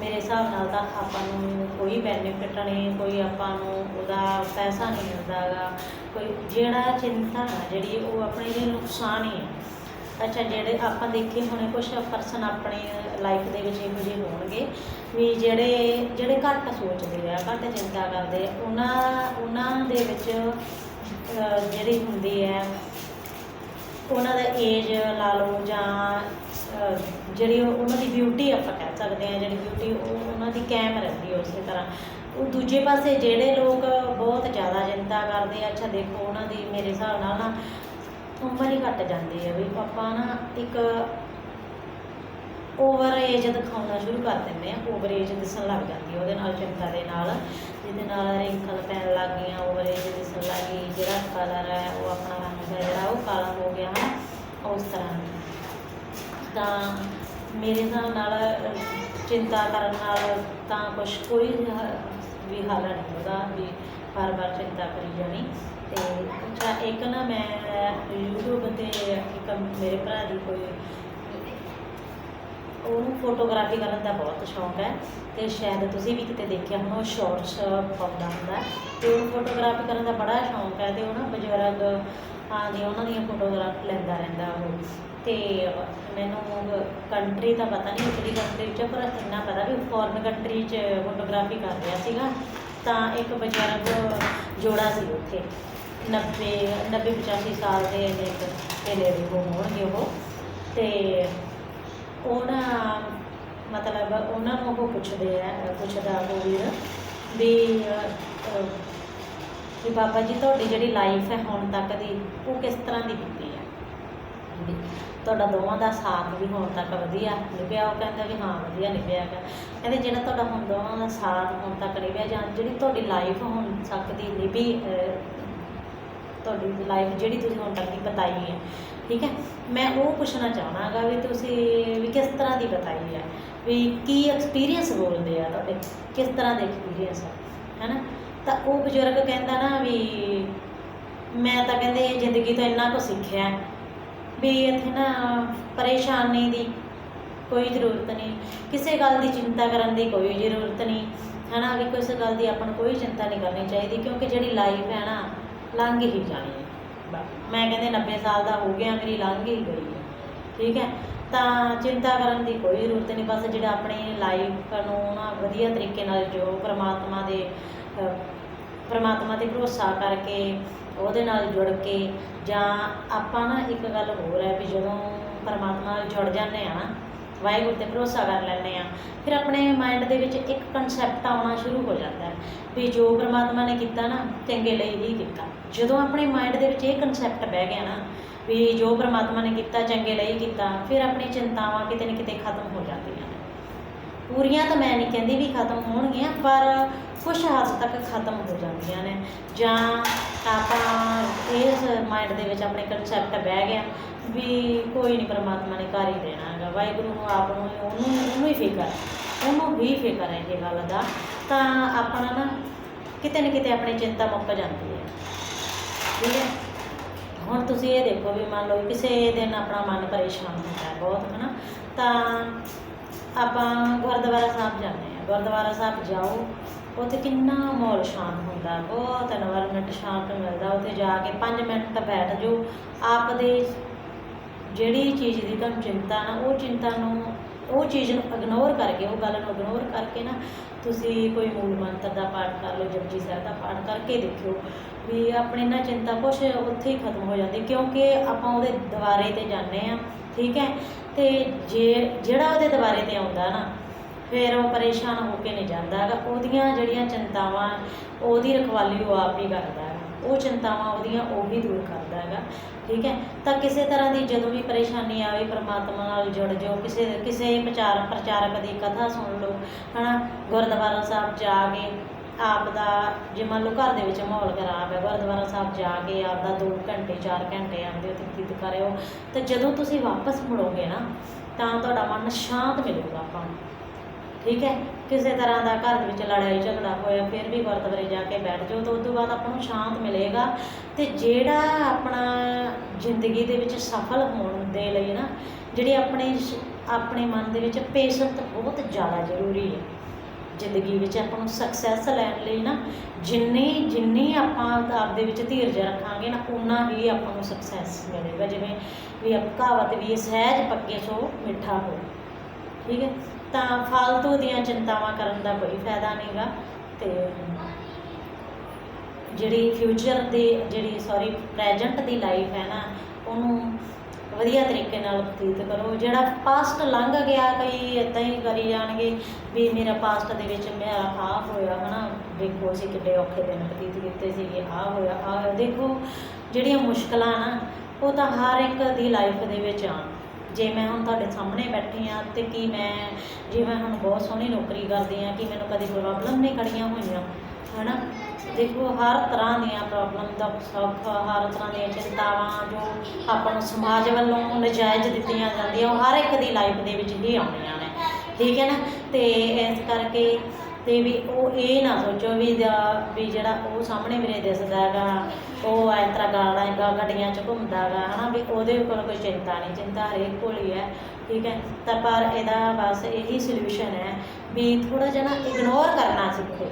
ਮੇਰੇ ਹਿਸਾਬ ਨਾਲ ਤਾਂ ਆਪਾਂ ਨੂੰ ਕੋਈ ਬੈਨੀਫਿਟ ਨਹੀਂ, ਕੋਈ ਆਪਾਂ ਨੂੰ ਉਹਦਾ ਪੈਸਾ ਨਹੀਂ ਮਿਲਦਾ ਗਾ ਕੋਈ ਜਿਹੜਾ ਚਿੰਤਾ ਹੈ ਜਿਹੜੀ ਉਹ ਆਪਣੇ ਲਈ ਨੁਕਸਾਨ ਹੀ ਹੈ ਅੱਛਾ, ਜਿਹੜੇ ਆਪਾਂ ਦੇਖੇ ਹੋਣੇ ਕੁਝ ਪਰਸਨ ਆਪਣੀ ਲਾਈਫ ਦੇ ਵਿੱਚ ਇਹੋ ਜਿਹੇ ਹੋਣਗੇ ਵੀ ਜਿਹੜੇ ਜਿਹੜੇ ਘੱਟ ਸੋਚਦੇ ਆ, ਘੱਟ ਚਿੰਤਾ ਕਰਦੇ ਉਹਨਾਂ ਉਹਨਾਂ ਦੇ ਵਿੱਚ ਜਿਹੜੀ ਹੁੰਦੀ ਹੈ ਉਹਨਾਂ ਦਾ ਏਜ ਲਾ ਲਓ ਜਾਂ ਜਿਹੜੀ ਉਹਨਾਂ ਦੀ ਬਿਊਟੀ ਆਪਾਂ ਕਹਿ ਸਕਦੇ ਹਾਂ ਜਿਹੜੀ ਬਿਊਟੀ ਉਹ ਉਹਨਾਂ ਦੀ ਕਾਇਮ ਰਹਿੰਦੀ ਹੈ ਉਸੇ ਤਰ੍ਹਾਂ। ਉਹ ਦੂਜੇ ਪਾਸੇ ਜਿਹੜੇ ਲੋਕ ਬਹੁਤ ਜ਼ਿਆਦਾ ਚਿੰਤਾ ਕਰਦੇ ਆ, ਅੱਛਾ ਦੇਖੋ ਉਹਨਾਂ ਦੀ ਮੇਰੇ ਹਿਸਾਬ ਨਾਲ ਨਾ ਉਮਰ ਹੀ ਘਟ ਜਾਂਦੀ ਹੈ ਵੀ ਪਾਪਾ ਨਾ ਇੱਕ ਓਵਰ ਏਜ ਦਿਖਾਉਣਾ ਸ਼ੁਰੂ ਕਰ ਦਿੰਦੇ ਆ ਓਵਰ ਏਜ ਦਿਸਣ ਲੱਗ ਜਾਂਦੀ ਉਹਦੇ ਨਾਲ ਚਿੰਤਾ ਦੇ ਨਾਲ, ਜਿਹਦੇ ਨਾਲ ਰਿੰਕਲ ਪੈਣ ਲੱਗ ਗਈਆਂ ਓਵਰ ਏਜ ਦਿਸਣ ਲੱਗ ਗਈ, ਜਿਹੜਾ ਕਲਰ ਹੈ ਉਹ ਆਪਣਾ ਰੰਗ ਹੈ, ਜਿਹੜਾ ਉਹ ਕਾਲਾ ਹੋ ਗਿਆ ਹੈ, ਉਸ ਤਰ੍ਹਾਂ ਤਾਂ ਮੇਰੇ ਹਿਸਾਬ ਨਾਲ, ਚਿੰਤਾ ਕਰਨ ਨਾਲ ਤਾਂ ਕੁਛ ਕੋਈ ਵੀ ਹੱਲ ਨਹੀਂ ਉਹਦਾ ਵੀ ਵਾਰ-ਵਾਰ ਚਿੰਤਾ ਕਰੀ ਜਾਣੀ। ਤੇ ਅੱਛਾ, ਇੱਕ ਨਾ ਮੈਂ YouTube ਤੇ ਇੱਕ ਮੇਰੇ ਭਰਾ ਦੀ ਕੋਈ ਉਹਨੂੰ ਫੋਟੋਗ੍ਰਾਫੀ ਕਰਨ ਦਾ ਬਹੁਤ ਸ਼ੌਂਕ ਹੈ ਤੇ ਸ਼ਾਇਦ ਤੁਸੀਂ ਵੀ ਕਿਤੇ ਦੇਖਿਆ ਹੋਣਾ, ਉਹ ਸ਼ਾਰਟਸ ਪਾਉਂਦਾ ਹੁੰਦਾ ਹੈ ਤੇ ਉਹਨੂੰ ਫੋਟੋਗ੍ਰਾਫੀ ਕਰਨ ਦਾ ਬੜਾ ਸ਼ੌਂਕ ਹੈ ਤੇ ਉਹ ਨਾ ਬਜ਼ੁਰਗ ਆਉਂਦੇ ਉਹਨਾਂ ਦੀਆਂ ਫੋਟੋਗ੍ਰਾਫ ਲੈਂਦਾ ਰਹਿੰਦਾ ਉਹ। ਤੇ ਮੈਨੂੰ ਕੰਟਰੀ ਦਾ ਪਤਾ ਨਹੀਂ ਕਿਹੜੀ ਕੰਟਰੀ 'ਚ, ਪਰ ਇੰਨਾ ਪਤਾ ਵੀ ਫੋਰਨ ਕੰਟਰੀ 'ਚ ਫੋਟੋਗ੍ਰਾਫੀ ਕਰ ਰਿਹਾ ਸੀਗਾ, ਤਾਂ ਇੱਕ ਬਜ਼ੁਰਗ ਜੋੜਾ ਸੀ ਉੱਥੇ। 90 90 85 ਸਾਲ ਦੇ ਇੱਕ ਦੇ ਨੇੜੇ ਉਹ ਹੋਣਗੇ ਉਹ। ਤੇ ਉਹ ਮਤਲਬ ਉਹਨਾਂ ਨੂੰ ਉਹ ਪੁੱਛਦੇ ਆ, ਪੁੱਛਦਾ ਉਹ ਵੀਰ ਵੀ ਵੀ ਬਾਬਾ ਜੀ, ਤੁਹਾਡੀ ਜਿਹੜੀ ਲਾਈਫ ਹੈ ਹੁਣ ਤੱਕ ਦੀ, ਉਹ ਕਿਸ ਤਰ੍ਹਾਂ ਦੀ ਬੀਤੀ ਹੈ? ਤੁਹਾਡਾ ਦੋਵਾਂ ਦਾ ਸਾਥ ਵੀ ਹੁਣ ਤੱਕ ਵਧੀਆ ਨਿਭਿਆ, ਉਹ ਕਹਿੰਦਾ ਵੀ ਹਾਂ, ਵਧੀਆ ਨਿਭਿਆ ਹੈਗਾ। ਕਹਿੰਦੇ ਜਿਹੜਾ ਤੁਹਾਡਾ ਹੁਣ ਦੋਵਾਂ ਦਾ ਸਾਥ ਹੁਣ ਤੱਕ ਨਿਭਿਆ ਜਾਂ ਜਿਹੜੀ ਤੁਹਾਡੀ ਲਾਈਫ ਹੁਣ ਤੱਕ ਦੀ ਨਿਭੀ ਤੁਹਾਡੀ ਲਾਈਫ ਜਿਹੜੀ ਤੁਸੀਂ ਹੁਣ ਤੱਕ ਦੀ ਬਤਾਈ ਹੈ, ਠੀਕ ਹੈ? ਮੈਂ ਉਹ ਪੁੱਛਣਾ ਚਾਹਣਾਗਾ ਵੀ ਤੁਸੀਂ ਵੀ ਕਿਸ ਤਰ੍ਹਾਂ ਦੀ ਬਤਾਈ ਹੈ? ਵੀ ਕੀ ਐਕਸਪੀਰੀਅੰਸ ਬੋਲਦੇ ਆ ਤੁਹਾਡੇ? ਕਿਸ ਤਰ੍ਹਾਂ ਦੇ ਐਕਸਪੀਰੀਅੰਸ ਹੈ ਨਾ ਤਾਂ ਉਹ ਬਜ਼ੁਰਗ ਕਹਿੰਦਾ ਨਾ ਵੀ ਮੈਂ ਤਾਂ ਕਹਿੰਦੇ ਜ਼ਿੰਦਗੀ ਤੋਂ ਇੰਨਾ ਕੁ ਸਿੱਖਿਆ ਵੀ ਇੱਥੇ ਨਾ ਪਰੇਸ਼ਾਨੀ ਦੀ ਕੋਈ ਜ਼ਰੂਰਤ ਨਹੀਂ, ਕਿਸੇ ਗੱਲ ਦੀ ਚਿੰਤਾ ਕਰਨ ਦੀ ਕੋਈ ਜ਼ਰੂਰਤ ਨਹੀਂ, ਹਨਾ? ਵੀ ਕਿਸੇ ਗੱਲ ਦੀ ਆਪਾਂ ਨੂੰ ਕੋਈ ਚਿੰਤਾ ਨਹੀਂ ਕਰਨੀ ਚਾਹੀਦੀ ਕਿਉਂਕਿ ਜਿਹੜੀ ਲਾਈਫ ਹੈ ਨਾ ਲੰਘ ਹੀ ਜਾਣੀ ਹੈ। ਬਸ। ਮੈਂ ਕਹਿੰਦੇ 90 ਸਾਲ ਦਾ ਹੋ ਗਿਆ ਮੇਰੀ ਲੰਘ ਹੀ ਗਈ ਹੈ। ਠੀਕ ਹੈ? ਤਾਂ ਚਿੰਤਾ ਕਰਨ ਦੀ ਕੋਈ ਜ਼ਰੂਰਤ ਨਹੀਂ। ਬਸ ਜਿਹੜਾ ਆਪਣੀ ਲਾਈਫ ਨੂੰ ਨਾ ਵਧੀਆ ਤਰੀਕੇ ਨਾਲ ਜੋ ਪ੍ਰਮਾਤਮਾ ਦੇ ਪਰਮਾਤਮਾ ਤੇ ਭਰੋਸਾ ਕਰਕੇ ਉਹਦੇ ਨਾਲ ਜੁੜ ਕੇ ਜਾਂ ਆਪਾਂ ਨਾ ਇੱਕ ਗੱਲ ਹੋਰ ਹੈ ਵੀ ਜਦੋਂ ਪਰਮਾਤਮਾ ਨਾਲ ਜੁੜ ਜਾਂਦੇ ਆ ਨਾ, ਵਾਹਿਗੁਰੂ ਤੇ ਭਰੋਸਾ ਕਰ ਲੈਂਦੇ ਆ, ਫਿਰ ਆਪਣੇ ਮਾਈਂਡ ਦੇ ਵਿੱਚ ਇੱਕ ਕਨਸੈਪਟ ਆਉਣਾ ਸ਼ੁਰੂ ਹੋ ਜਾਂਦਾ ਹੈ ਵੀ ਜੋ ਪਰਮਾਤਮਾ ਨੇ ਕੀਤਾ ਨਾ, ਚੰਗੇ ਲਈ ਹੀ ਕੀਤਾ। ਜਦੋਂ ਆਪਣੇ ਮਾਈਂਡ ਦੇ ਵਿੱਚ ਇਹ ਕਨਸੈਪਟ ਬਹਿ ਗਿਆ ਨਾ, ਵੀ ਜੋ ਪਰਮਾਤਮਾ ਨੇ ਕੀਤਾ, ਚੰਗੇ ਲਈ ਕੀਤਾ, ਫਿਰ ਆਪਣੀ ਚਿੰਤਾਵਾਂ ਕਿਤੇ ਨਾ ਕਿਤੇ ਖਤਮ ਹੋ ਜਾਂਦੀਆਂ ਨੇ। ਪੂਰੀਆਂ ਤਾਂ ਮੈਂ ਨਹੀਂ ਕਹਿੰਦੀ ਵੀ ਖਤਮ ਹੋਣਗੀਆਂ, ਪਰ ਕੁਝ ਹੱਦ ਤੱਕ ਖਤਮ ਹੋ ਜਾਂਦੀਆਂ ਨੇ। ਜਾਂ ਆਪਾਂ ਇਸ ਮਾਈਂਡ ਦੇ ਵਿੱਚ ਆਪਣੇ ਕਨਸੈਪਟ ਬਹਿ ਗਿਆ ਵੀ ਕੋਈ ਨਹੀਂ ਪਰਮਾਤਮਾ ਨੇ ਕਰ ਹੀ ਦੇਣਾ ਹੈਗਾ। ਵਾਹਿਗੁਰੂ ਨੂੰ, ਆਪ ਨੂੰ, ਉਹਨੂੰ ਉਹਨੂੰ ਹੀ ਫਿਕਰ, ਉਹਨੂੰ ਵੀ ਫਿਕਰ ਹੈ ਇਹ ਗੱਲ ਦਾ। ਤਾਂ ਆਪਣਾ ਨਾ ਕਿਤੇ ਨਾ ਕਿਤੇ ਆਪਣੀ ਚਿੰਤਾ ਮੁੱਕ ਜਾਂਦੀ ਹੈ। ਠੀਕ ਹੈ। ਹੁਣ ਤੁਸੀਂ ਇਹ ਦੇਖੋ ਵੀ ਮੰਨ ਲਓ ਕਿਸੇ ਦਿਨ ਆਪਣਾ ਮਨ ਪਰੇਸ਼ਾਨ ਹੁੰਦਾ ਹੈ ਬਹੁਤ, ਹਨਾ। ਤਾਂ ਆਪਾਂ ਗੁਰਦੁਆਰਾ ਸਾਹਿਬ ਜਾਂਦੇ ਹਾਂ। ਗੁਰਦੁਆਰਾ ਸਾਹਿਬ ਜਾਓ, ਉੱਥੇ ਕਿੰਨਾ ਮਾਹੌਲ ਸ਼ਾਂਤ ਹੁੰਦਾ ਬਹੁਤ এনवायरमेंट ਸ਼ਾਂਤ ਮਿਲਦਾ। ਉੱਥੇ ਜਾ ਕੇ 5 ਮਿੰਟ ਬੈਠ ਜਾਓ। ਆਪ ਦੇ ਜਿਹੜੀ ਚੀਜ਼ ਦੀ ਤੁਹਾਨੂੰ ਚਿੰਤਾ ਨਾ, ਉਹ ਚਿੰਤਾ ਨੂੰ ਉਹ ਚੀਜ਼ ਨੂੰ ਇਗਨੋਰ ਕਰਕੇ, ਉਹ ਗੱਲ ਨੂੰ ਇਗਨੋਰ ਕਰਕੇ ਨਾ ਤੁਸੀਂ ਕੋਈ ਮੂਲ ਮੰਤਰ ਦਾ ਪਾਠ ਕਰ ਲਓ, ਜਪਜੀ ਸਾਹਿਬ ਦਾ ਪਾਠ ਕਰਕੇ ਦੇਖਿਓ ਵੀ ਆਪਣੀ ਨਾ ਚਿੰਤਾ ਕੁਛ ਉੱਥੇ ਹੀ ਖਤਮ ਹੋ ਜਾਂਦੀ, ਕਿਉਂਕਿ ਆਪਾਂ ਉਹਦੇ ਦੁਆਰੇ ਤੇ ਜਾਂਦੇ ਆ ਠੀਕ ਹੈ? ਤੇ ਜੇ, ਜਿਹੜਾ ਉਹਦੇ ਦੁਆਰੇ ਤੇ ਆਉਂਦਾ ਨਾ, ਫਿਰ ਉਹ ਪਰੇਸ਼ਾਨ ਹੋ ਕੇ ਨਹੀਂ ਜਾਂਦਾ ਹੈਗਾ, ਉਹਦੀਆਂ ਜਿਹੜੀਆਂ ਚਿੰਤਾਵਾਂ, ਉਹਦੀ ਰਖਵਾਲੀ ਉਹ ਆਪ ਹੀ ਕਰਦਾ ਉਹ ਚਿੰਤਾਵਾਂ ਉਹਦੀਆਂ ਉਹ ਵੀ ਦੂਰ ਕਰਦਾ ਹੈਗਾ, ਠੀਕ ਹੈ? ਤਾਂ ਕਿਸੇ ਤਰ੍ਹਾਂ ਦੀ ਜਦੋਂ ਵੀ ਪਰੇਸ਼ਾਨੀ ਆਵੇ, ਪਰਮਾਤਮਾ ਨਾਲ ਜੁੜ ਜਾਓ, ਕਿਸੇ ਕਿਸੇ ਪ੍ਰਚਾਰ ਪ੍ਰਚਾਰਕ ਦੀ ਕਥਾ ਸੁਣ ਲਓ, ਹਨਾ? ਗੁਰਦੁਆਰਾ ਸਾਹਿਬ ਜਾ ਕੇ ਆਪ ਦਾ, ਜੇ ਮੰਨ ਲਓ ਘਰ ਦੇ ਵਿੱਚ ਮਾਹੌਲ ਖਰਾਬ ਹੈ, ਗੁਰਦੁਆਰਾ ਸਾਹਿਬ ਜਾ ਕੇ ਆਪ ਦਾ 2 ਘੰਟੇ 4 ਘੰਟੇ ਆਉਂਦੇ ਉੱਥੇ ਬਤੀਤ ਕਰਿਓ, ਤੇ ਜਦੋਂ ਤੁਸੀਂ ਵਾਪਸ ਮੁੜੋਗੇ ਨਾ, ਤਾਂ ਤੁਹਾਡਾ ਮਨ ਸ਼ਾਂਤ ਮਿਲੂਗਾ ਆਪਾਂ ਨੂੰ। ਠੀਕ ਹੈ? ਕਿਸੇ ਤਰ੍ਹਾਂ ਦਾ ਘਰ ਦੇ ਵਿੱਚ ਲੜਾਈ ਝਗੜਾ ਹੋਇਆ, ਫਿਰ ਵੀ ਗੁਰਦੁਆਰੇ ਜਾ ਕੇ ਬੈਠ ਜਾਓ ਤਾਂ ਉਸ ਤੋਂ ਬਾਅਦ ਆਪਾਂ ਨੂੰ ਸ਼ਾਂਤ ਮਿਲੇਗਾ। ਤੇ ਜਿਹੜਾ ਆਪਣਾ ਜ਼ਿੰਦਗੀ ਦੇ ਵਿੱਚ ਸਫਲ ਹੋਣ ਦੇ ਲਈ ਨਾ, ਜਿਹੜੀ ਆਪਣੇ ਆਪਣੇ ਮਨ ਦੇ ਵਿੱਚ ਪੇਸ਼ੈਂਟ ਬਹੁਤ ਜ਼ਿਆਦਾ ਜ਼ਰੂਰੀ ਹੈ। ਜ਼ਿੰਦਗੀ ਵਿੱਚ ਆਪਾਂ ਨੂੰ ਸਕਸੈਸ ਲੈਣ ਲਈ ਨਾ, ਜਿੰਨੀ ਜਿੰਨੀ ਆਪਾਂ ਆਪਦੇ ਵਿੱਚ ਧੀਰਜ ਰੱਖਾਂਗੇ ਨਾ ਉਨਾ ਹੀ ਆਪਾਂ ਨੂੰ ਸਕਸੈਸ ਮਿਲੇਗਾ। ਜਿਵੇਂ ਵੀ ਆਪ ਕਹਾਵਤ ਵੀ ਸਹਿਜ ਪੱਕੇ ਸੋ ਮਿੱਠਾ ਹੋ। ਠੀਕ ਹੈ? ਤਾਂ ਫालतू ਦੀਆਂ ਚਿੰਤਾਵਾਂ ਕਰਨ ਦਾ ਕੋਈ ਫਾਇਦਾ ਨਹੀਂਗਾ ਤੇ ਜਿਹੜੀ ਫਿਊਚਰ ਦੀ, ਜਿਹੜੀ ਸੌਰੀ ਪ੍ਰੈਜੈਂਟ ਦੀ ਲਾਈਫ ਹੈ ਨਾ, ਉਹਨੂੰ ਵਧੀਆ ਤਰੀਕੇ ਨਾਲ ਬਤੀਤ ਕਰੋ। ਜਿਹੜਾ ਪਾਸਟ ਲੰਘ ਗਿਆ, ਕਈ ਇਦਾਂ ਹੀ ਕਰੀ ਜਾਣਗੇ ਵੀ ਮੇਰਾ ਪਾਸਟ ਦੇ ਵਿੱਚ ਮੇਰਾ ਆਹ ਹੋਇਆ, ਹਨਾ। ਦੇਖੋ, ਅਸੀਂ ਕਿੰਨੇ ਔਖੇ ਦਿਨ ਬਤੀਤ ਕੀਤੇ ਸੀਗੇ, ਆਹ ਹੋਇਆ ਆਹ ਹੋਇਆ। ਦੇਖੋ, ਜਿਹੜੀਆਂ ਮੁਸ਼ਕਲਾਂ ਨਾ, ਉਹ ਤਾਂ ਹਰ ਇੱਕ ਦੀ ਲਾਈਫ ਦੇ ਵਿੱਚ ਆਉਣ। ਜੇ ਮੈਂ ਹੁਣ ਤੁਹਾਡੇ ਸਾਹਮਣੇ ਬੈਠੀ ਆ ਤੇ ਕੀ ਮੈਂ ਜੇ ਮੈਂ ਹੁਣ ਬਹੁਤ ਸੋਹਣੀ ਨੌਕਰੀ ਕਰਦੀ ਆ ਕਿ ਮੈਨੂੰ ਕਦੇ ਪ੍ਰੋਬਲਮ ਨਹੀਂ ਖੜੀਆਂ ਹੋਈਆਂ, ਹਨਾ? ਦੇਖੋ, ਹਰ ਤਰ੍ਹਾਂ ਦੀਆਂ ਪ੍ਰੋਬਲਮ ਦਾ ਸੁੱਖ, ਹਰ ਤਰ੍ਹਾਂ ਦੀਆਂ ਚਿੰਤਾਵਾਂ ਜੋ ਆਪਾਂ ਨੂੰ ਸਮਾਜ ਵੱਲੋਂ ਨਜਾਇਜ਼ ਦਿੱਤੀਆਂ ਜਾਂਦੀਆਂ, ਉਹ ਹਰ ਇੱਕ ਦੀ ਲਾਈਫ ਦੇ ਵਿੱਚ ਹੀ ਆਉਂਦੀਆਂ ਨੇ। ਠੀਕ ਹੈ ਨਾ? ਤੇ ਇਸ ਕਰਕੇ ਤੇ ਵੀ ਉਹ ਇਹ ਨਾ ਸੋਚੋ ਵੀ ਦਾ- ਵੀ ਜਿਹੜਾ ਉਹ ਸਾਹਮਣੇ ਮੇਰੇ ਦਿਸਦਾ ਹੈਗਾ ਉਹ ਇਸ ਤਰ੍ਹਾਂ ਗਾਲਾਂ ਗਾ ਗੱਡੀਆਂ 'ਚ ਘੁੰਮਦਾ ਹੈਗਾ ਹਨਾ, ਵੀ ਉਹਦੇ ਕੋਲ ਕੋਈ ਚਿੰਤਾ ਨਹੀਂ, ਚਿੰਤਾ ਹਰੇਕ ਕੋਲ ਹੀ ਹੈ, ਠੀਕ ਹੈ। ਤਾਂ ਪਰ ਇਹਦਾ ਬਸ ਇਹੀ ਸੋਲੂਸ਼ਨ ਹੈ ਵੀ ਥੋੜਾ ਜਿਹਾ ਨਾ ਇਗਨੋਰ ਕਰਨਾ ਸਿੱਖੋ।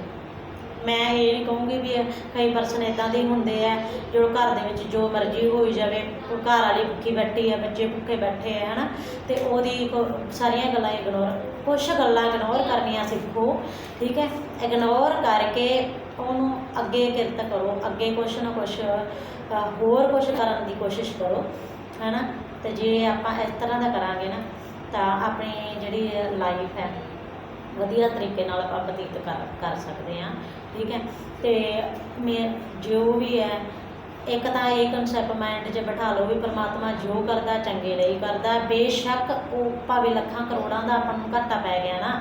ਮੈਂ ਇਹ ਨਹੀਂ ਕਹੂੰਗੀ ਵੀ ਕਈ ਪਰਸਨ ਇਦਾਂ ਦੇ ਹੁੰਦੇ ਆ, ਜੋ ਘਰ ਦੇ ਵਿੱਚ ਜੋ ਮਰਜ਼ੀ ਹੋਈ ਜਾਵੇ, ਉਹ ਘਰ ਵਾਲੀ ਭੁੱਖੀ ਬੈਠੀ ਆ, ਬੱਚੇ ਭੁੱਖੇ ਬੈਠੇ ਆ, ਹਨਾ? ਤੇ ਉਹਦੀ ਕੋ- ਸਾਰੀਆਂ ਗੱਲਾਂ ਇਗਨੋਰ ਕੁਛ ਗੱਲਾਂ ਇਗਨੋਰ ਕਰਨੀਆਂ ਸਿੱਖੋ, ਠੀਕ ਹੈ? ਇਗਨੋਰ ਕਰਕੇ ਉਹਨੂੰ ਅੱਗੇ ਕਿਰਤ ਕਰੋ, ਅੱਗੇ ਕੁਛ ਨਾ ਕੁਛ ਹੋਰ ਕੁਛ ਕਰਨ ਦੀ ਕੋਸ਼ਿਸ਼ ਕਰੋ, ਹੈਨਾ? ਤੇ ਜੇ ਆਪਾਂ ਇਸ ਤਰ੍ਹਾਂ ਦਾ ਕਰਾਂਗੇ ਨਾ, ਤਾਂ ਆਪਣੀ ਜਿਹੜੀ ਲਾਈਫ ਹੈ ਵਧੀਆ ਤਰੀਕੇ ਨਾਲ ਆਪਾਂ ਬਤੀਤ ਕਰ ਕਰ ਸਕਦੇ ਹਾਂ, ਠੀਕ ਹੈ? ਤੇ ਮੇ, ਜੋ ਵੀ ਹੈ, ਇੱਕ ਤਾਂ ਇਹ ਕਨਸੈਪਟ ਮਾਈਂਡ 'ਚ ਬਿਠਾ ਲਓ ਵੀ ਪਰਮਾਤਮਾ ਜੋ ਕਰਦਾ, ਚੰਗੇ ਲਈ ਕਰਦਾ, ਬੇਸ਼ੱਕ ਉਹ ਭਾਵੇਂ ਲੱਖਾਂ ਕਰੋੜਾਂ ਦਾ ਆਪਾਂ ਨੂੰ ਘਾਟਾ ਪੈ ਗਿਆ ਨਾ,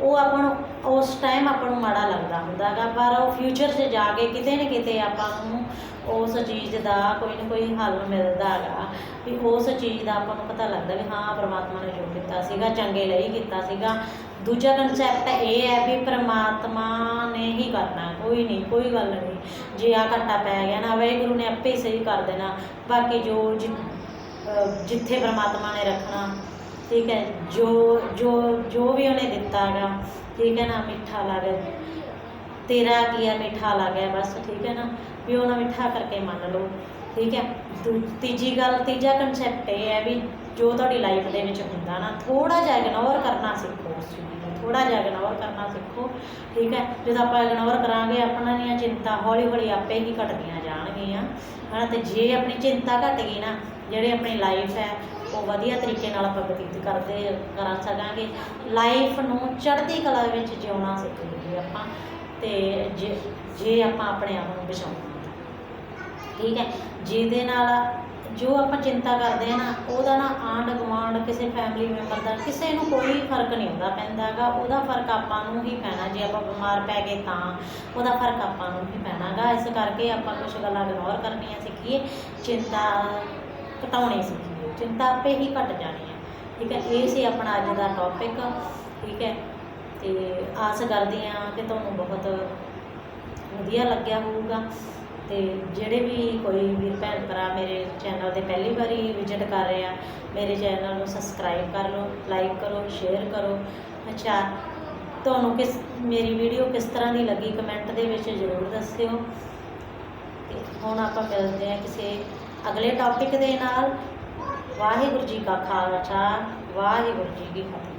ਉਹ ਆਪਾਂ ਨੂੰ, ਉਸ ਟਾਈਮ ਆਪਾਂ ਨੂੰ ਮਾੜਾ ਲੱਗਦਾ ਹੁੰਦਾਗਾ ਪਰ ਉਹ ਫਿਊਚਰ 'ਚ ਜਾ ਕੇ ਕਿਤੇ ਨਾ ਕਿਤੇ ਆਪਾਂ ਨੂੰ ਉਸ ਚੀਜ਼ ਦਾ ਕੋਈ ਨਾ ਕੋਈ ਹੱਲ ਮਿਲਦਾ ਹੈਗਾ। ਵੀ ਉਸ ਚੀਜ਼ ਦਾ ਆਪਾਂ ਨੂੰ ਪਤਾ ਲੱਗਦਾ ਵੀ ਹਾਂ, ਪ੍ਰਮਾਤਮਾ ਨੇ ਜੋ ਕੀਤਾ ਸੀਗਾ, ਚੰਗੇ ਲਈ ਕੀਤਾ ਸੀਗਾ। ਦੂਜਾ ਕਨਸੈਪਟ ਇਹ ਹੈ ਵੀ ਪ੍ਰਮਾਤਮਾ ਨੇ ਹੀ ਕਰਨਾ, ਕੋਈ ਨਹੀਂ, ਕੋਈ ਗੱਲ ਨਹੀਂ। ਜੇ ਆ ਘਾਟਾ ਪੈ ਗਿਆ ਨਾ, ਵਾਹਿਗੁਰੂ ਨੇ ਆਪੇ ਹੀ ਸਹੀ ਕਰ ਦੇਣਾ। ਬਾਕੀ ਜੋ ਜਿੱਥੇ ਪ੍ਰਮਾਤਮਾ ਨੇ ਰੱਖਣਾ, ਠੀਕ ਹੈ, ਜੋ ਜੋ ਜੋ ਵੀ ਉਹਨੇ ਦਿੱਤਾ ਹੈਗਾ, ਠੀਕ ਹੈ ਨਾ, ਮਿੱਠਾ ਲੱਗ ਤੇਰਾ ਕੀ ਹੈ, ਮਿੱਠਾ ਲੱਗ ਗਿਆ ਬਸ, ਠੀਕ ਹੈ ਨਾ। ਵੀ ਉਹਨਾਂ ਮਿੱਠਾ ਕਰਕੇ ਮੰਨ ਲਓ, ਠੀਕ ਹੈ? ਦੂ- ਤੀਜੀ ਗੱਲ, ਤੀਜਾ ਕਨਸੈਪਟ ਇਹ ਹੈ ਵੀ ਜੋ ਤੁਹਾਡੀ ਲਾਈਫ ਦੇ ਵਿੱਚ ਹੁੰਦਾ ਨਾ ਥੋੜਾ ਜਿਹਾ ਇਗਨੋਰ ਕਰਨਾ ਸਿੱਖੋ ਉਸ ਚੀਜ਼ ਨੂੰ ਥੋੜਾ ਜਿਹਾ ਇਗਨੋਰ ਕਰਨਾ ਸਿੱਖੋ, ਠੀਕ ਹੈ? ਜਦੋਂ ਆਪਾਂ ਇਗਨੋਰ ਕਰਾਂਗੇ, ਆਪਣਾ ਦੀਆਂ ਚਿੰਤਾ ਹੌਲੀ ਹੌਲੀ ਆਪੇ ਹੀ ਘਟਦੀਆਂ ਜਾਣਗੀਆਂ, ਹਨਾ? ਤੇ ਜੇ ਆਪਣੀ ਚਿੰਤਾ ਘਟ ਗਈ ਨਾ, ਜਿਹੜੀ ਆਪਣੀ ਲਾਈਫ ਹੈ, ਉਹ ਵਧੀਆ ਤਰੀਕੇ ਨਾਲ ਆਪਾਂ ਬਤੀਤ ਕਰਦੇ, ਕਰ ਸਕਾਂਗੇ। ਲਾਈਫ ਨੂੰ ਚੜ੍ਹਦੀ ਕਲਾ ਵਿੱਚ ਜਿਉਣਾ ਸਿੱਖ ਲਈਏ ਆਪਾਂ, ਤੇ ਜੇ ਜੇ ਆਪਾਂ ਆਪਣੇ ਆਪ ਨੂੰ ਬਚਾਉਂਦੇ ਠੀਕ ਹੈ, ਜਿਹਦੇ ਨਾਲ ਜੋ ਆਪਾਂ ਚਿੰਤਾ ਕਰਦੇ ਆ ਨਾ, ਉਹਦਾ ਨਾ ਆਂਢ ਗੁਆਂਢ, ਕਿਸੇ ਫੈਮਿਲੀ ਮੈਂਬਰ ਦਾ, ਕਿਸੇ ਨੂੰ ਕੋਈ ਫ਼ਰਕ ਨਹੀਂ ਹੁੰਦਾ ਪੈਂਦਾਗਾ ਉਹਦਾ ਫ਼ਰਕ ਆਪਾਂ ਨੂੰ ਹੀ ਪੈਣਾ, ਜੇ ਆਪਾਂ ਬਿਮਾਰ ਪੈ ਗਏ ਤਾਂ ਉਹਦਾ ਫ਼ਰਕ ਆਪਾਂ ਨੂੰ ਹੀ ਪੈਣਾਗਾ ਇਸ ਕਰਕੇ ਆਪਾਂ ਕੁਝ ਗੱਲਾਂ ਇਗਨੋਰ ਕਰਨੀਆਂ ਸਿੱਖੀਏ, ਚਿੰਤਾ ਘਟਾਉਣੀ ਸਿੱਖੀਏ। ਚਿੰਤਾ ਆਪੇ ਹੀ ਘਟ ਜਾਣੀ ਹੈ। ਠੀਕ ਹੈ, ਇਹ ਸੀ ਆਪਣਾ ਅੱਜ ਦਾ ਟੌਪਿਕ ਠੀਕ ਹੈ, ਤੇ ਆਸ ਕਰਦੀ ਹਾਂ ਕਿ ਤੁਹਾਨੂੰ ਬਹੁਤ ਵਧੀਆ ਲੱਗਿਆ ਹੋਊਗਾ। ਤੇ ਜਿਹੜੇ ਵੀ ਕੋਈ ਵੀਰ ਭੈਣ ਭਰਾ ਮੇਰੇ ਚੈਨਲ ਤੇ ਪਹਿਲੀ ਵਾਰੀ ਵਿਜ਼ਿਟ ਕਰ ਰਹੇ ਆ, ਮੇਰੇ ਚੈਨਲ ਨੂੰ ਸਬਸਕ੍ਰਾਈਬ ਕਰ ਲਓ ਲਾਈਕ ਕਰੋ ਸ਼ੇਅਰ ਕਰੋ। ਅੱਛਾ, ਤੁਹਾਨੂੰ ਕਿਸ, ਮੇਰੀ ਵੀਡੀਓ ਕਿਸ ਤਰ੍ਹਾਂ ਦੀ ਲੱਗੀ ਕਮੈਂਟ ਦੇ ਵਿੱਚ ਜ਼ਰੂਰ ਦੱਸਿਓ। ਤੇ ਹੁਣ ਆਪਾਂ ਮਿਲਦੇ ਹਾਂ ਕਿਸੇ ਅਗਲੇ ਟੌਪਿਕ ਦੇ ਨਾਲ। ਵਾਹਿਗੁਰੂ ਜੀ ਕਾ ਖਾਲਸਾ, ਵਾਹਿਗੁਰੂ ਜੀ ਕੀ ਫਤਿਹ।